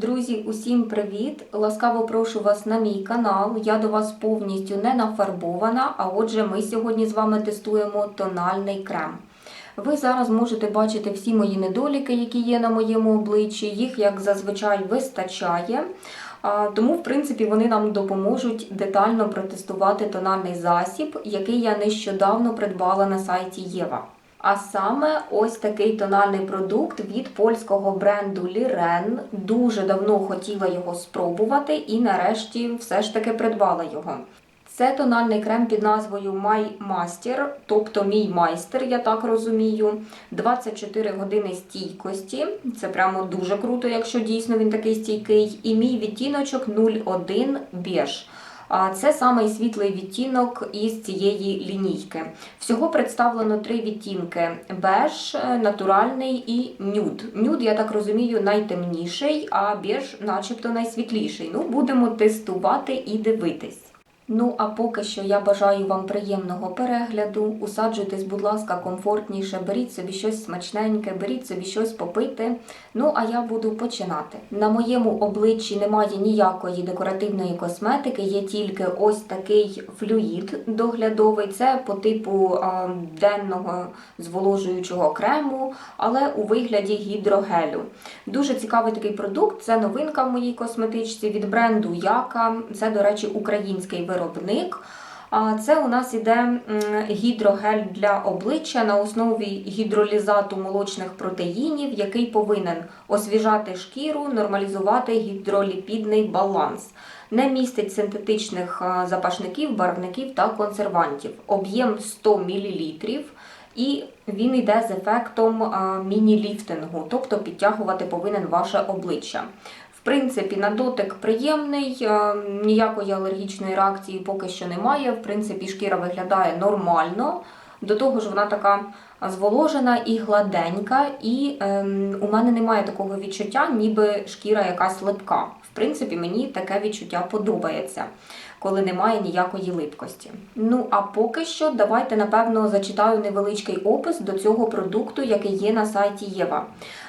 Друзі, усім привіт! Ласкаво прошу вас на мій канал. Я до вас повністю не нафарбована, а отже, ми сьогодні з вами тестуємо тональний крем. Ви зараз можете бачити всі мої недоліки, які є на моєму обличчі. Їх, як зазвичай, вистачає. Тому, в принципі, вони нам допоможуть детально протестувати тональний засіб, який я нещодавно придбала на сайті Єва. А саме ось такий тональний продукт від польського бренду Liren. Дуже давно хотіла його спробувати і нарешті все ж таки придбала його. Це тональний крем під назвою My Master, тобто мій майстер, я так розумію. 24 години стійкості. Це прямо дуже круто, якщо дійсно він такий стійкий. І мій відтіночок 01 beige. Це і світлий відтінок із цієї лінійки. Всього представлено три відтінки: беж, натуральний і нюд. Нюд, я так розумію, найтемніший, а беж, начебто, найсвітліший. Ну, будемо тестувати і дивитись. Ну, а поки що я бажаю вам приємного перегляду. Усаджуйтесь, будь ласка, комфортніше, беріть собі щось смачненьке, беріть собі щось попити. Ну, а я буду починати. На моєму обличчі немає ніякої декоративної косметики, є тільки ось такий флюїд доглядовий. Це по типу а, денного зволожуючого крему, але у вигляді гідрогелю. Дуже цікавий такий продукт. Це новинка в моїй косметичці від бренду Яка. Це, до речі, український виробник. Це у нас іде гідрогель для обличчя на основі гідролізату молочних протеїнів, який повинен освіжати шкіру, нормалізувати гідроліпідний баланс. Не містить синтетичних запашників, барвників та консервантів. Об'єм 100 мл. І він йде з ефектом міні-ліфтингу, тобто підтягувати повинен ваше обличчя. Принципі, на дотик приємний, е, ніякої алергічної реакції поки що немає. В принципі, шкіра виглядає нормально. До того ж, вона така зволожена і гладенька, і ем, у мене немає такого відчуття, ніби шкіра якась липка. В принципі, мені таке відчуття подобається, коли немає ніякої липкості. Ну а поки що, давайте напевно зачитаю невеличкий опис до цього продукту, який є на сайті Єва.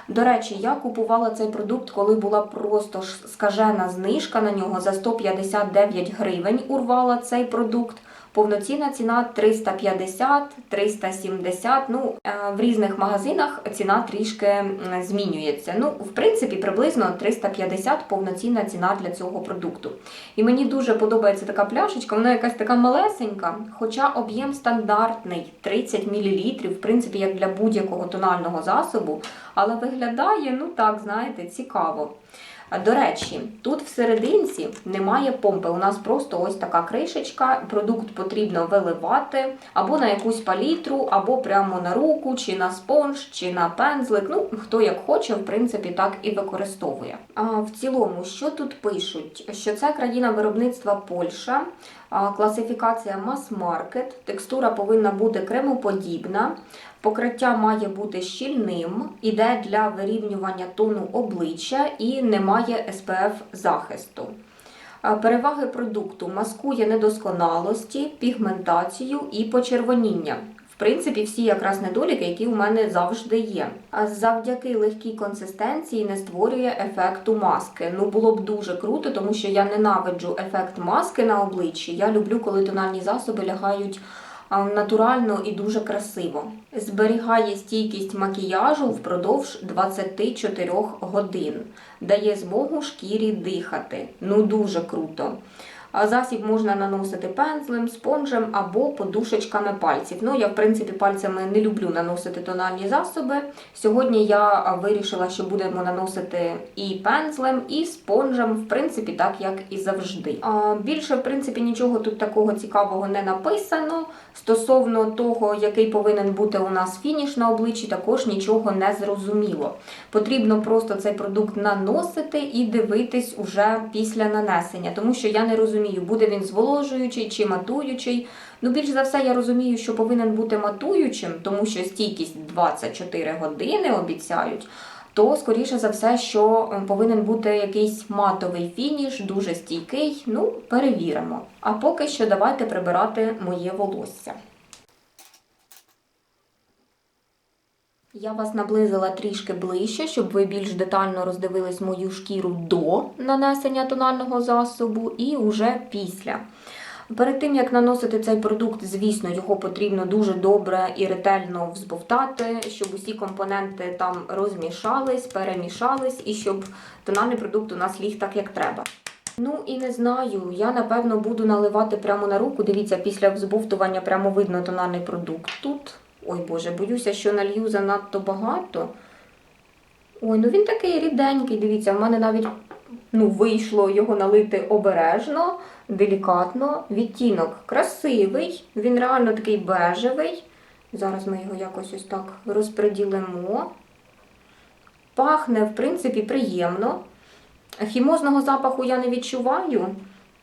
До речі, я купувала цей продукт, коли була просто скажена знижка на нього за 159 гривень. Урвала цей продукт. Повноцінна ціна 350, 370. Ну, е, в різних магазинах ціна трішки змінюється. Ну, в принципі, приблизно 350 повноцінна ціна для цього продукту. І мені дуже подобається така пляшечка, вона якась така малесенька, хоча об'єм стандартний 30 мл, в принципі, як для будь-якого тонального засобу, але виглядає, ну так, знаєте, цікаво. До речі, тут всерединці немає помпи. У нас просто ось така кришечка. Продукт потрібно виливати або на якусь палітру, або прямо на руку, чи на спонж, чи на пензлик. Ну, хто як хоче, в принципі, так і використовує. А в цілому, що тут пишуть? Що це країна виробництва Польща, класифікація мас-маркет, текстура повинна бути кремоподібна. Покриття має бути щільним, іде для вирівнювання тону обличчя і не має SPF захисту. Переваги продукту маскує недосконалості, пігментацію і почервоніння. В принципі, всі якраз недоліки, які у мене завжди є. Завдяки легкій консистенції не створює ефекту маски. Ну було б дуже круто, тому що я ненавиджу ефект маски на обличчі. Я люблю, коли тональні засоби лягають натурально і дуже красиво. Зберігає стійкість макіяжу впродовж 24 годин, дає змогу шкірі дихати. Ну дуже круто. Засіб можна наносити пензлем, спонжем або подушечками пальців. Ну, я, в принципі, пальцями не люблю наносити тональні засоби. Сьогодні я вирішила, що будемо наносити і пензлем, і спонжем, в принципі, так як і завжди. Більше, в принципі, нічого тут такого цікавого не написано. Стосовно того, який повинен бути у нас фініш на обличчі, також нічого не зрозуміло. Потрібно просто цей продукт наносити і дивитись уже після нанесення, тому що я не розумію, буде він зволожуючий чи матуючий. Ну, більш за все, я розумію, що повинен бути матуючим, тому що стійкість 24 години обіцяють. То, скоріше за все, що повинен бути якийсь матовий фініш, дуже стійкий. Ну, перевіримо. А поки що давайте прибирати моє волосся. Я вас наблизила трішки ближче, щоб ви більш детально роздивились мою шкіру до нанесення тонального засобу і уже після. Перед тим як наносити цей продукт, звісно, його потрібно дуже добре і ретельно взбовтати, щоб усі компоненти там розмішались, перемішались і щоб тональний продукт у нас ліг так, як треба. Ну і не знаю, я напевно буду наливати прямо на руку. Дивіться, після взбовтування прямо видно тональний продукт тут. Ой Боже, боюся, що налью занадто багато. Ой, ну він такий ріденький, дивіться, в мене навіть ну, вийшло його налити обережно, делікатно. Відтінок красивий, він реально такий бежевий. Зараз ми його якось ось так розподілимо. Пахне, в принципі, приємно. Хімозного запаху я не відчуваю.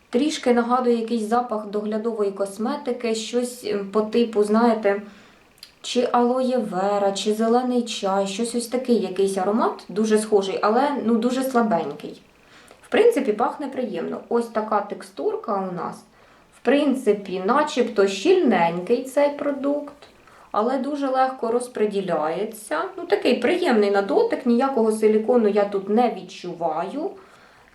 Трішки нагадує якийсь запах доглядової косметики, щось ем, по типу, знаєте, чи алоє вера, чи зелений чай, щось ось такий якийсь аромат, дуже схожий, але ну, дуже слабенький. В принципі, пахне приємно. Ось така текстурка у нас. В принципі, начебто щільненький цей продукт, але дуже легко розподіляється. Ну, такий приємний на дотик, ніякого силікону я тут не відчуваю.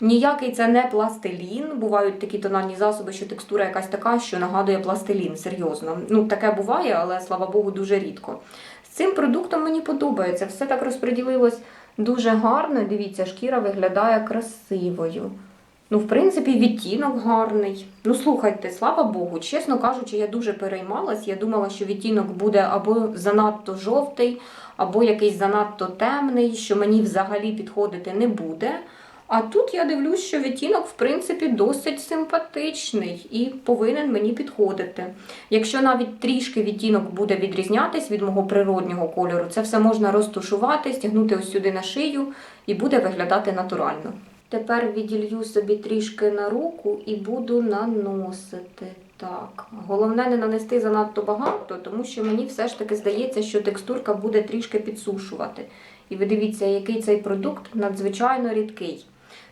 Ніякий це не пластилін. Бувають такі тональні засоби, що текстура якась така, що нагадує пластилін, серйозно. Ну, таке буває, але слава Богу, дуже рідко. З цим продуктом мені подобається. Все так розподілилось дуже гарно. Дивіться, шкіра виглядає красивою. Ну, в принципі, відтінок гарний. Ну, слухайте, слава Богу, чесно кажучи, я дуже переймалась. Я думала, що відтінок буде або занадто жовтий, або якийсь занадто темний, що мені взагалі підходити не буде. А тут я дивлюсь, що відтінок, в принципі, досить симпатичний і повинен мені підходити. Якщо навіть трішки відтінок буде відрізнятись від мого природнього кольору, це все можна розтушувати, стягнути ось сюди на шию і буде виглядати натурально. Тепер віділью собі трішки на руку і буду наносити. Так, головне не нанести занадто багато, тому що мені все ж таки здається, що текстурка буде трішки підсушувати. І ви дивіться, який цей продукт надзвичайно рідкий.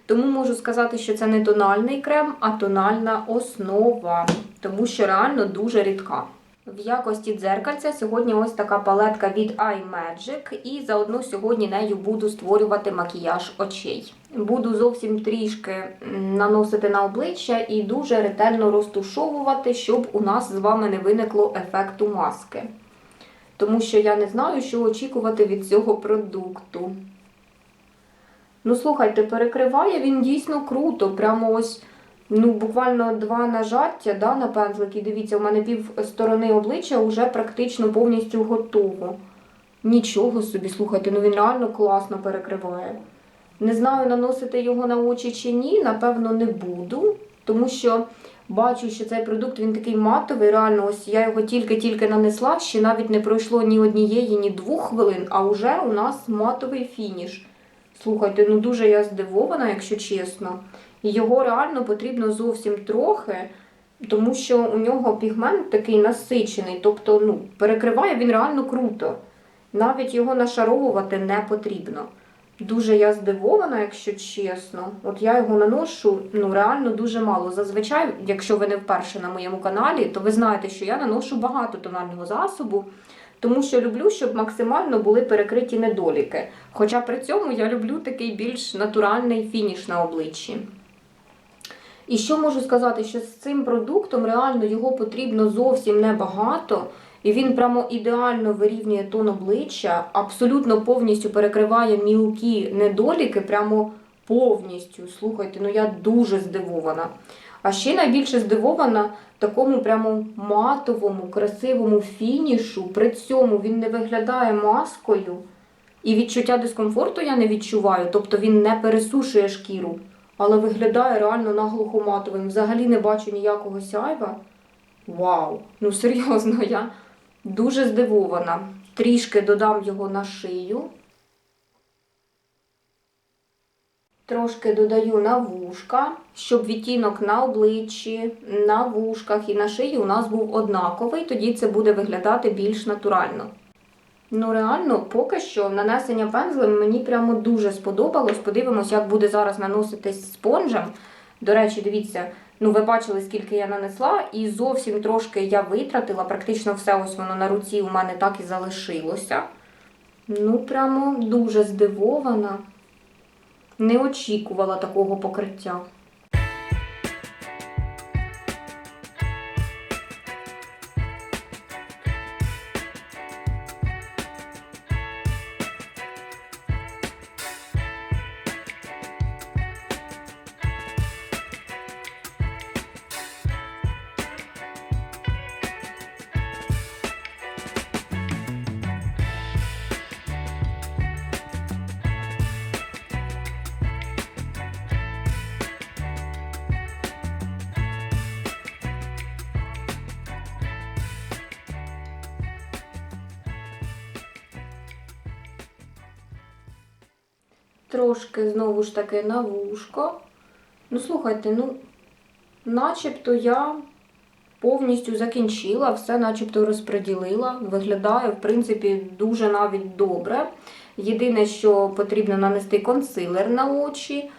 Тому можу сказати, що це не тональний крем, а тональна основа, тому що реально дуже рідка. В якості дзеркальця сьогодні ось така палетка від iMagic, і заодно сьогодні нею буду створювати макіяж очей. Буду зовсім трішки наносити на обличчя і дуже ретельно розтушовувати, щоб у нас з вами не виникло ефекту маски. Тому що я не знаю, що очікувати від цього продукту. Ну, слухайте, перекриває він дійсно круто. Прямо ось, ну, буквально два нажаття да, на пензлик. І дивіться, у мене пів сторони обличчя вже практично повністю готово. Нічого собі, слухайте, ну він реально класно перекриває. Не знаю, наносити його на очі чи ні, напевно, не буду, тому що бачу, що цей продукт він такий матовий. Реально, ось я його тільки-тільки нанесла, ще навіть не пройшло ні однієї, ні двох хвилин, а вже у нас матовий фініш. Слухайте, ну дуже я здивована, якщо чесно. І його реально потрібно зовсім трохи, тому що у нього пігмент такий насичений, тобто ну, перекриває він реально круто. Навіть його нашаровувати не потрібно. Дуже я здивована, якщо чесно. От я його наношу ну, реально дуже мало. Зазвичай, якщо ви не вперше на моєму каналі, то ви знаєте, що я наношу багато тонального засобу, тому що люблю, щоб максимально були перекриті недоліки. Хоча при цьому я люблю такий більш натуральний фініш на обличчі. І що можу сказати, що з цим продуктом реально його потрібно зовсім небагато. І він прямо ідеально вирівнює тон обличчя, абсолютно повністю перекриває мілкі недоліки, прямо повністю. Слухайте, ну я дуже здивована. А ще найбільше здивована такому прямо матовому, красивому фінішу. При цьому він не виглядає маскою. І відчуття дискомфорту я не відчуваю, тобто він не пересушує шкіру, але виглядає реально наглухо матовим. Взагалі не бачу ніякого сяйва. Вау! Ну серйозно, я дуже здивована. Трішки додам його на шию. Трошки додаю на вушка, щоб відтінок на обличчі, на вушках і на шиї у нас був однаковий, тоді це буде виглядати більш натурально. Ну, реально, поки що нанесення пензлем мені прямо дуже сподобалось. Подивимось, як буде зараз наноситись спонжем. До речі, дивіться, ну ви бачили, скільки я нанесла, і зовсім трошки я витратила. Практично все ось воно на руці у мене так і залишилося. Ну, прямо дуже здивована. Не очікувала такого покриття. Трошки знову ж таки на вушко. Ну, слухайте, ну, начебто я повністю закінчила, все начебто розподілила. Виглядає, в принципі, дуже навіть добре. Єдине, що потрібно нанести консилер на очі.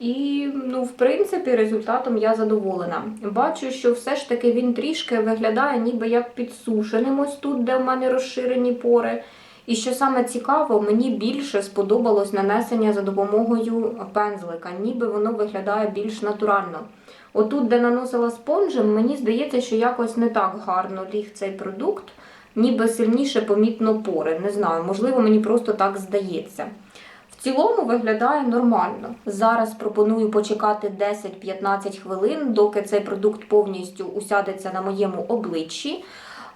І, ну, в принципі, результатом я задоволена. Бачу, що все ж таки він трішки виглядає ніби як підсушеним ось тут, де в мене розширені пори. І що саме цікаво, мені більше сподобалось нанесення за допомогою пензлика, ніби воно виглядає більш натурально. Отут, де наносила спонжем, мені здається, що якось не так гарно ліг цей продукт, ніби сильніше помітно пори. Не знаю, можливо, мені просто так здається. В цілому виглядає нормально. Зараз пропоную почекати 10-15 хвилин, доки цей продукт повністю усядеться на моєму обличчі.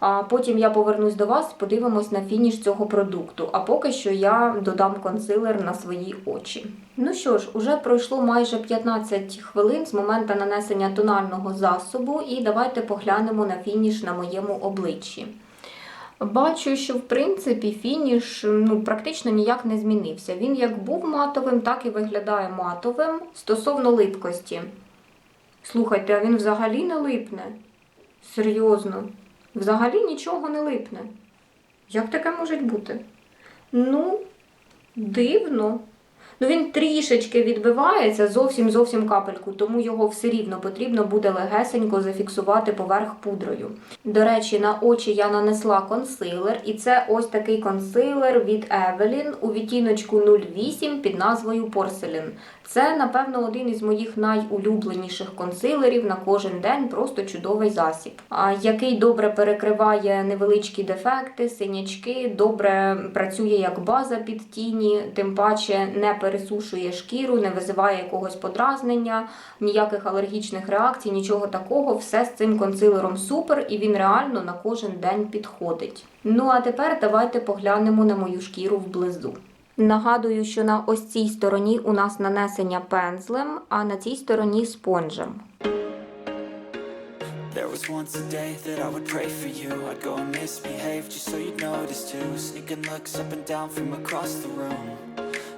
А потім я повернусь до вас, подивимось на фініш цього продукту. А поки що я додам консилер на свої очі. Ну що ж, уже пройшло майже 15 хвилин з моменту нанесення тонального засобу, і давайте поглянемо на фініш на моєму обличчі. Бачу, що в принципі фініш ну, практично ніяк не змінився. Він як був матовим, так і виглядає матовим. Стосовно липкості. Слухайте, а він взагалі не липне? Серйозно. Взагалі нічого не липне. Як таке може бути? Ну, дивно. Ну, він трішечки відбивається, зовсім зовсім капельку, тому його все рівно потрібно буде легесенько зафіксувати поверх пудрою. До речі, на очі я нанесла консилер, і це ось такий консилер від Evelyn у відтіночку 08 під назвою Porcelain. Це, напевно, один із моїх найулюбленіших консилерів на кожен день, просто чудовий засіб, який добре перекриває невеличкі дефекти, синячки, добре працює як база під тіні, тим паче не пересушує шкіру, не визиває якогось подразнення, ніяких алергічних реакцій, нічого такого. Все з цим консилером супер, і він реально на кожен день підходить. Ну а тепер давайте поглянемо на мою шкіру вблизу. Нагадую, що на ось цій стороні у нас нанесення пензлем, а на цій стороні спонжем. There was once a day that I would pray for you I'd go and misbehave just so you'd notice too Sneaking looks up and down from across the room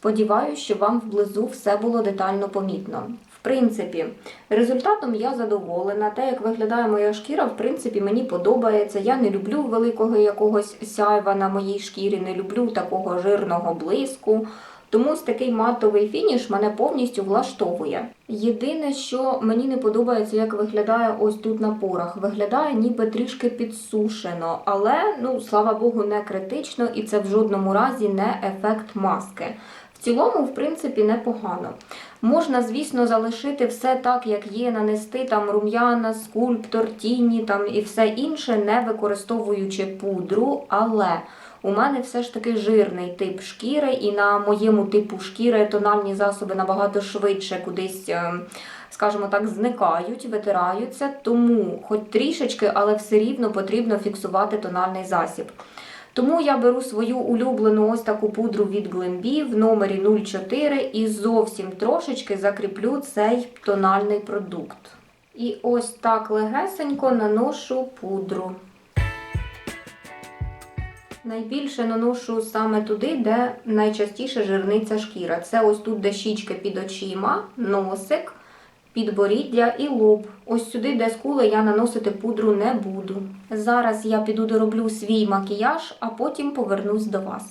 Сподіваюсь, що вам вблизу все було детально помітно. В принципі, результатом я задоволена. Те, як виглядає моя шкіра, в принципі, мені подобається. Я не люблю великого якогось сяйва на моїй шкірі, не люблю такого жирного блиску. Тому ось такий матовий фініш мене повністю влаштовує. Єдине, що мені не подобається, як виглядає ось тут на порах. Виглядає ніби трішки підсушено, але ну слава Богу, не критично, і це в жодному разі не ефект маски. В цілому, в принципі, непогано. Можна, звісно, залишити все так, як є, нанести там рум'яна, скульптор, тіні там і все інше, не використовуючи пудру, але у мене все ж таки жирний тип шкіри, і на моєму типу шкіри тональні засоби набагато швидше кудись, е, скажімо так, зникають, витираються, тому хоч трішечки, але все рівно потрібно фіксувати тональний засіб. Тому я беру свою улюблену ось таку пудру від Glambi в номері 04 і зовсім трошечки закріплю цей тональний продукт. І ось так легесенько наношу пудру. Найбільше наношу саме туди, де найчастіше жирниця шкіра. Це ось тут, де щічки під очима, носик, підборіддя і лоб. Ось сюди, де скули, я наносити пудру не буду. Зараз я піду дороблю свій макіяж, а потім повернусь до вас.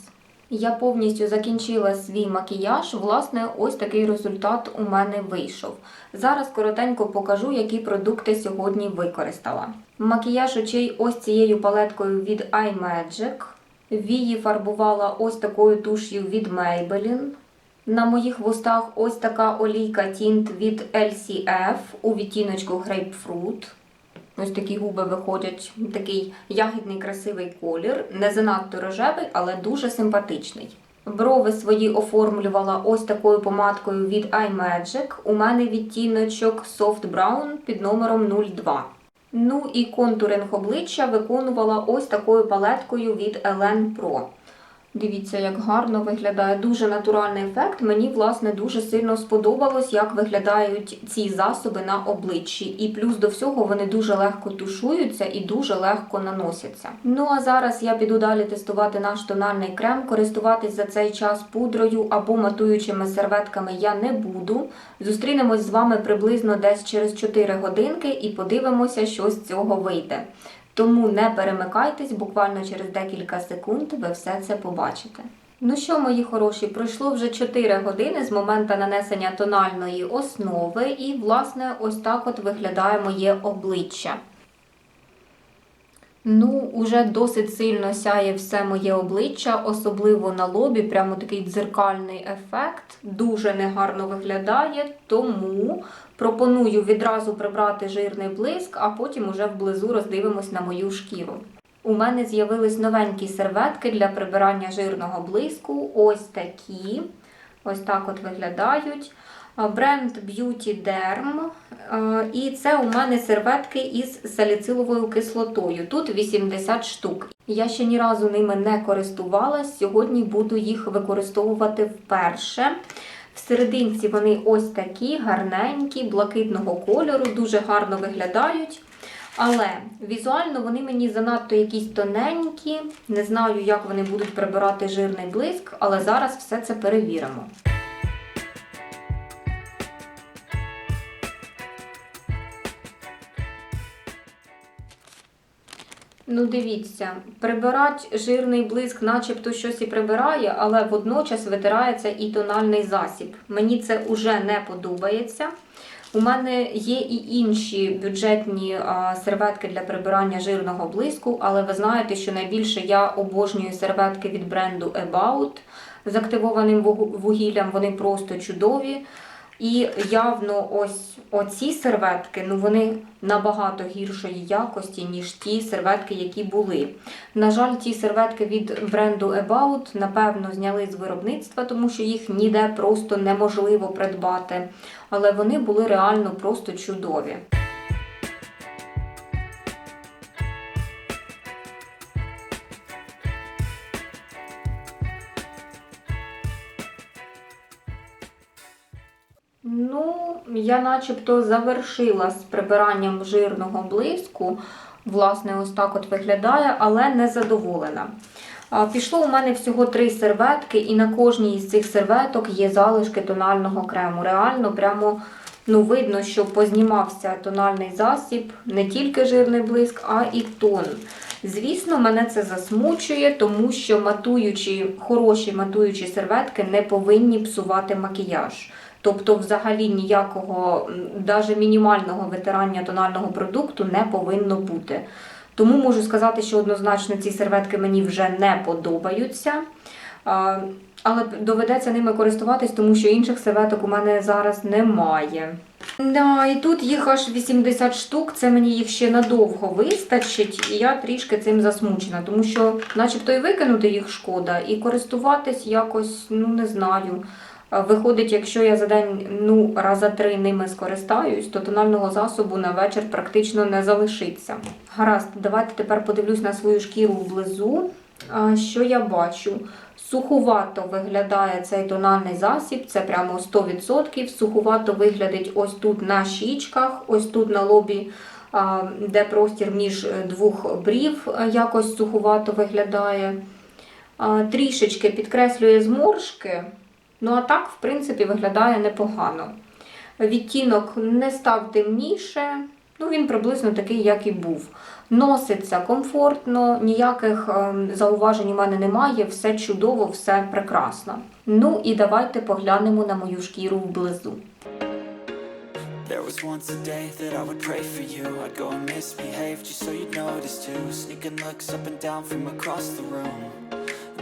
Я повністю закінчила свій макіяж. Власне, ось такий результат у мене вийшов. Зараз коротенько покажу, які продукти сьогодні використала. Макіяж очей ось цією палеткою від iMagic. Вії фарбувала ось такою туш'ю від Maybelline. На моїх вустах ось така олійка тінт від LCF у відтіночку Grapefruit. Ось такі губи виходять, такий ягідний красивий колір, не занадто рожевий, але дуже симпатичний. Брови свої оформлювала ось такою помадкою від iMagic. У мене відтіночок Soft Brown під номером 02. Ну і контуринг обличчя виконувала ось такою палеткою від Elen Pro. Дивіться, як гарно виглядає. Дуже натуральний ефект. Мені, власне, дуже сильно сподобалось, як виглядають ці засоби на обличчі. І плюс до всього вони дуже легко тушуються і дуже легко наносяться. Ну а зараз я піду далі тестувати наш тональний крем. Користуватись за цей час пудрою або матуючими серветками я не буду. Зустрінемось з вами приблизно десь через 4 годинки і подивимося, що з цього вийде. Тому не перемикайтесь, буквально через декілька секунд ви все це побачите. Ну що, мої хороші, пройшло вже 4 години з моменту нанесення тональної основи, і, власне, ось так от виглядає моє обличчя. Ну, уже досить сильно сяє все моє обличчя, особливо на лобі, прямо такий дзеркальний ефект. Дуже негарно виглядає, тому пропоную відразу прибрати жирний блиск, а потім уже вблизу роздивимось на мою шкіру. У мене з'явились новенькі серветки для прибирання жирного блиску. Ось такі. Ось так от виглядають. Бренд Beauty Derm. І це у мене серветки із саліциловою кислотою. Тут 80 штук. Я ще ні разу ними не користувалась. Сьогодні буду їх використовувати вперше. В серединці вони ось такі гарненькі, блакитного кольору, дуже гарно виглядають. Але візуально вони мені занадто якісь тоненькі. Не знаю, як вони будуть прибирати жирний блиск, але зараз все це перевіримо. Ну, дивіться, прибирати жирний блиск, начебто щось і прибирає, але водночас витирається і тональний засіб. Мені це уже не подобається. У мене є і інші бюджетні серветки для прибирання жирного блиску, але ви знаєте, що найбільше я обожнюю серветки від бренду About з активованим вугіллям. Вони просто чудові. І явно ось оці серветки, ну вони набагато гіршої якості, ніж ті серветки, які були. На жаль, ті серветки від бренду About, напевно, зняли з виробництва, тому що їх ніде просто неможливо придбати. Але вони були реально просто чудові. Я начебто завершила з прибиранням жирного блиску. Власне, ось так от виглядає, але не задоволена. Пішло у мене всього три серветки, і на кожній із цих серветок є залишки тонального крему. Реально, прямо ну, видно, що познімався тональний засіб, не тільки жирний блиск, а і тон. Звісно, мене це засмучує, тому що матуючі, хороші матуючі серветки не повинні псувати макіяж. Тобто, взагалі ніякого, навіть мінімального витирання тонального продукту не повинно бути. Тому можу сказати, що однозначно ці серветки мені вже не подобаються. Але доведеться ними користуватись, тому що інших серветок у мене зараз немає. Да, і тут їх аж 80 штук, це мені їх ще надовго вистачить, і я трішки цим засмучена, тому що, начебто, і викинути їх шкода, і користуватись якось, ну не знаю. Виходить, якщо я за день ну, раза три ними скористаюсь, то тонального засобу на вечір практично не залишиться. Гаразд, давайте тепер подивлюсь на свою шкіру вблизу. Що я бачу? Сухувато виглядає цей тональний засіб, це прямо 100%. Сухувато виглядить ось тут на щічках, ось тут на лобі, де простір між двох брів, е, якось сухувато виглядає. Трішечки підкреслює зморшки. Ну а так, в принципі, виглядає непогано. Відтінок не став темніше, ну він приблизно такий, як і був. Носиться комфортно, ніяких ем, зауважень у мене немає, все чудово, все прекрасно. Ну і давайте поглянемо на мою шкіру вблизу. There was once a day that I would pray for you I'd go and misbehave just so you'd notice too Sneaking looks up and down from across the room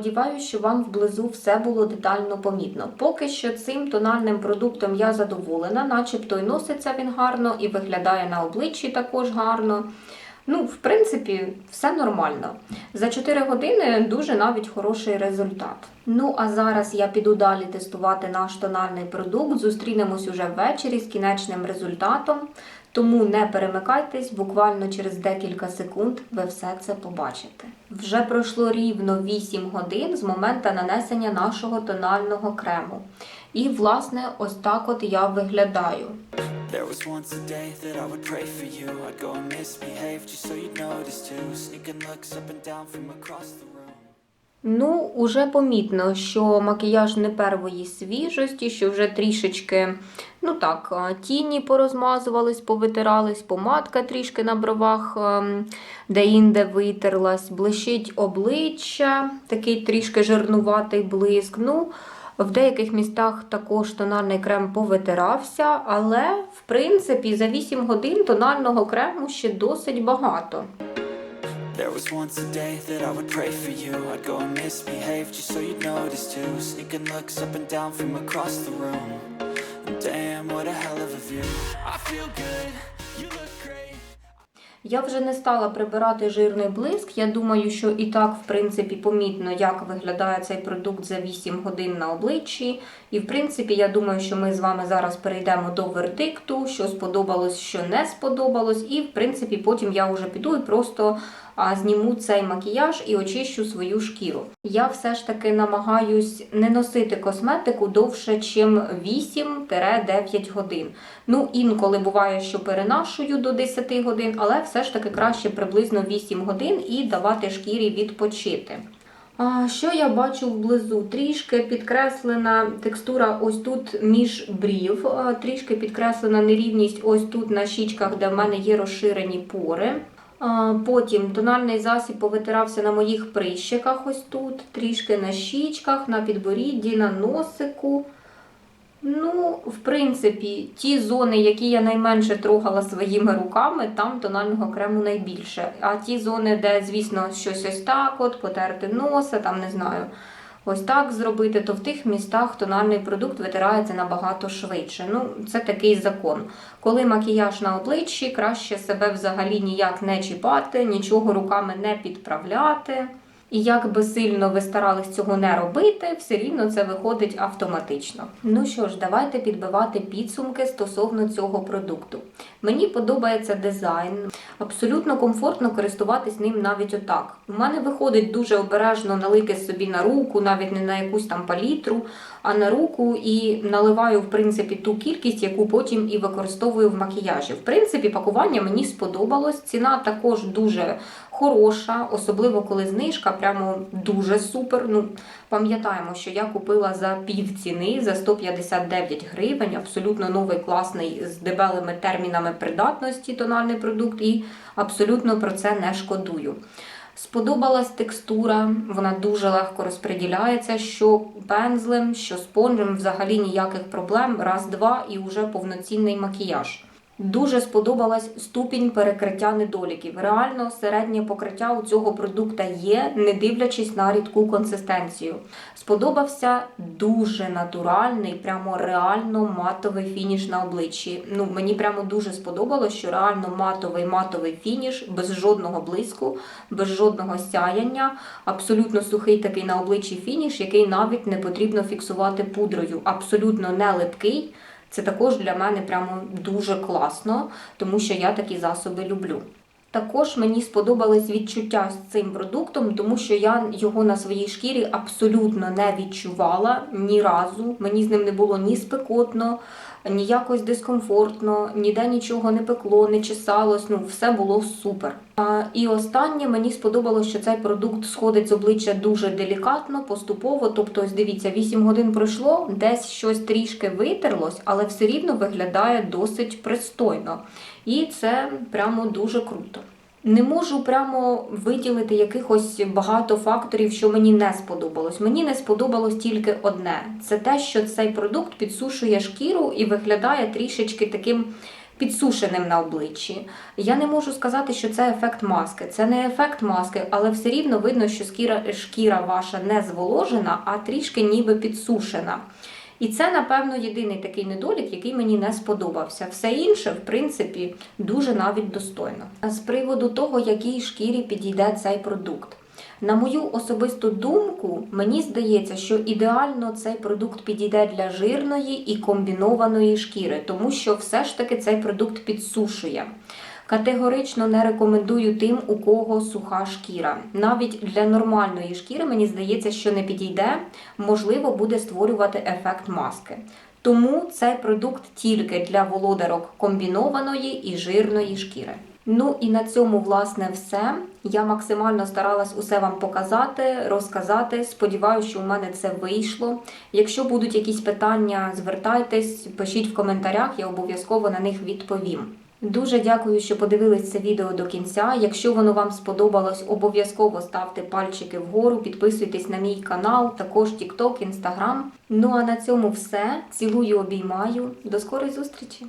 Сподіваюсь, що вам вблизу все було детально помітно. Поки що цим тональним продуктом я задоволена, начебто й носиться він гарно, і виглядає на обличчі також гарно. Ну, в принципі, все нормально. За 4 години дуже навіть хороший результат. Ну а зараз я піду далі тестувати наш тональний продукт. Зустрінемось уже ввечері з кінечним результатом. Тому не перемикайтесь, буквально через декілька секунд ви все це побачите. Вже пройшло рівно 8 годин з моменту нанесення нашого тонального крему. І, власне, ось так от я виглядаю. There was once a day that I would pray for you. I'd go and misbehave just so you'd notice too. Sneaking looks up and down from across the. Ну, уже помітно, що макіяж не первої свіжості, що вже трішечки, ну так, тіні порозмазувались, повитирались, помадка трішки на бровах ем, де-інде витерлась, блищить обличчя, такий трішки жирнуватий блиск. Ну, в деяких містах також тональний крем повитирався, але в принципі за 8 годин тонального крему ще досить багато. There was once a day that I would pray for you. I'd go and misbehave just so you'd notice too. Sneaking looks up and down from across the room. Damn, what a hell of a view. I feel good. Я вже не стала прибирати жирний блиск. Я думаю, що і так, в принципі, помітно, як виглядає цей продукт за 8 годин на обличчі. І, в принципі, я думаю, що ми з вами зараз перейдемо до вердикту, що сподобалось, що не сподобалось. І, в принципі, потім я вже піду і просто зніму цей макіяж і очищу свою шкіру. Я все ж таки намагаюсь не носити косметику довше, ніж 8-9 годин. Ну, інколи буває, що перенашую до 10 годин, але все ж таки краще приблизно 8 годин і давати шкірі відпочити. А, що я бачу вблизу? Трішки підкреслена текстура ось тут між брів, трішки підкреслена нерівність ось тут на щічках, де в мене є розширені пори. Потім тональний засіб повитирався на моїх прищиках, ось тут, трішки на щічках, на підборідді, на носику. Ну, в принципі, ті зони, які я найменше трогала своїми руками, там тонального крему найбільше. А ті зони, де, звісно, щось ось так, от, потерти носа, там не знаю, ось так зробити, то в тих містах тональний продукт витирається набагато швидше. Ну, це такий закон. Коли макіяж на обличчі, краще себе взагалі ніяк не чіпати, нічого руками не підправляти. І як би сильно ви старались цього не робити, все рівно це виходить автоматично. Ну що ж, давайте підбивати підсумки стосовно цього продукту. Мені подобається дизайн, абсолютно комфортно користуватись ним навіть отак. У мене виходить дуже обережно налити собі на руку, навіть не на якусь там палітру. а на руку і наливаю, в принципі, ту кількість, яку потім і використовую в макіяжі. В принципі, пакування мені сподобалось. Ціна також дуже хороша, особливо коли знижка, прямо дуже супер. Ну, пам'ятаємо, що я купила за пів ціни, за 159 гривень, абсолютно новий класний з дебелими термінами придатності тональний продукт, і абсолютно про це не шкодую. Сподобалась текстура, вона дуже легко розподіляється, що пензлем, що спонжем, взагалі ніяких проблем. Раз-два і вже повноцінний макіяж. Дуже сподобалась ступінь перекриття недоліків. Реально середнє покриття у цього продукта є, не дивлячись на рідку консистенцію. Сподобався дуже натуральний, прямо реально матовий фініш на обличчі. Ну мені прямо дуже сподобалось, що реально матовий матовий фініш, без жодного блиску, без жодного сяяння, абсолютно сухий такий на обличчі фініш, який навіть не потрібно фіксувати пудрою. Абсолютно не липкий. Це також для мене прямо дуже класно, тому що я такі засоби люблю. Також мені сподобалось відчуття з цим продуктом, тому що я його на своїй шкірі абсолютно не відчувала ні разу. Мені з ним не було ні спекотно, ні якось дискомфортно, ніде нічого не пекло, не чесалось. Ну, все було супер. І останнє мені сподобалось, що цей продукт сходить з обличчя дуже делікатно, поступово. Тобто, ось дивіться, 8 годин пройшло, десь щось трішки витерлось, але все рівно виглядає досить пристойно. І це прямо дуже круто. Не можу прямо виділити якихось багато факторів, що мені не сподобалось. Мені не сподобалось тільки одне: це те, що цей продукт підсушує шкіру і виглядає трішечки таким підсушеним на обличчі. Я не можу сказати, що це ефект маски. Це не ефект маски, але все рівно видно, що шкіра, шкіра ваша не зволожена, а трішки ніби підсушена. І це, напевно, єдиний такий недолік, який мені не сподобався. Все інше, в принципі, дуже навіть достойно. З приводу того, якій шкірі підійде цей продукт. На мою особисту думку, мені здається, що ідеально цей продукт підійде для жирної і комбінованої шкіри, тому що все ж таки цей продукт підсушує. Категорично не рекомендую тим, у кого суха шкіра. Навіть для нормальної шкіри мені здається, що не підійде, можливо, буде створювати ефект маски. Тому цей продукт тільки для володарок комбінованої і жирної шкіри. Ну і на цьому, власне, все. Я максимально старалась усе вам показати, розказати. Сподіваюся, що у мене це вийшло. Якщо будуть якісь питання, звертайтесь, пишіть в коментарях, я обов'язково на них відповім. Дуже дякую, що подивились це відео до кінця. Якщо воно вам сподобалось, обов'язково ставте пальчики вгору, підписуйтесь на мій канал, також TikTok, Instagram. Ну а на цьому все. Цілую, обіймаю. До скорої зустрічі!